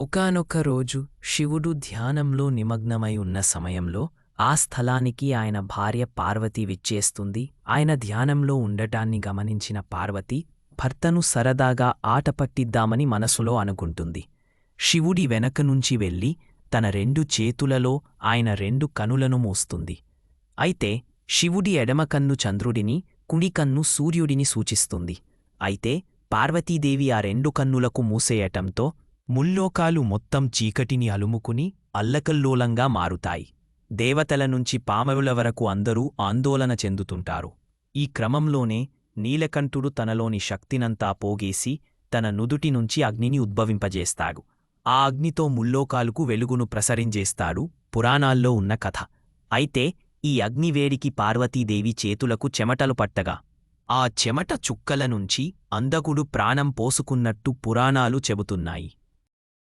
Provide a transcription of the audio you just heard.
ఒకానొక రోజు శివుడు ధ్యానంలో నిమగ్నమై ఉన్న సమయంలో ఆ స్థలానికి ఆయన భార్య పార్వతి విచ్చేస్తుంది. ఆయన ధ్యానంలో ఉండటాన్ని గమనించిన పార్వతి భర్తను సరదాగా ఆట పట్టిద్దామని మనసులో అనుకుంటుంది. శివుడి వెనక నుంచి వెళ్ళి తన రెండు చేతులలో ఆయన రెండు కనులను మూస్తుంది. అయితే శివుడి ఎడమ కన్ను చంద్రుడిని కుడికన్ను సూర్యుడిని సూచిస్తుంది. అయితే పార్వతీదేవి ఆ రెండు కన్నులకు మూసేయటంతో ముల్లోకాలు మొత్తం చీకటిని అలుముకుని అల్లకల్లోలంగా మారుతాయి. దేవతల నుంచి పామరుల వరకు అందరూ ఆందోళన చెందుతుంటారు. ఈ క్రమంలోనే నీలకంఠుడు తనలోని శక్తినంతా పోగేసి తన నుదుటి నుంచి అగ్నిని ఉద్భవింపజేస్తాడు. ఆ అగ్నితో ముల్లోకాలకు వెలుగును ప్రసరించేస్తాడు పురాణాల్లో ఉన్న కథ. అయితే ఈ అగ్నివేడికి పార్వతీదేవి చేతులకు చెమటలు పట్టగా ఆ చెమట చుక్కల నుంచి అందకుడు ప్రాణం పోసుకున్నట్టు పురాణాలు చెబుతున్నాయి.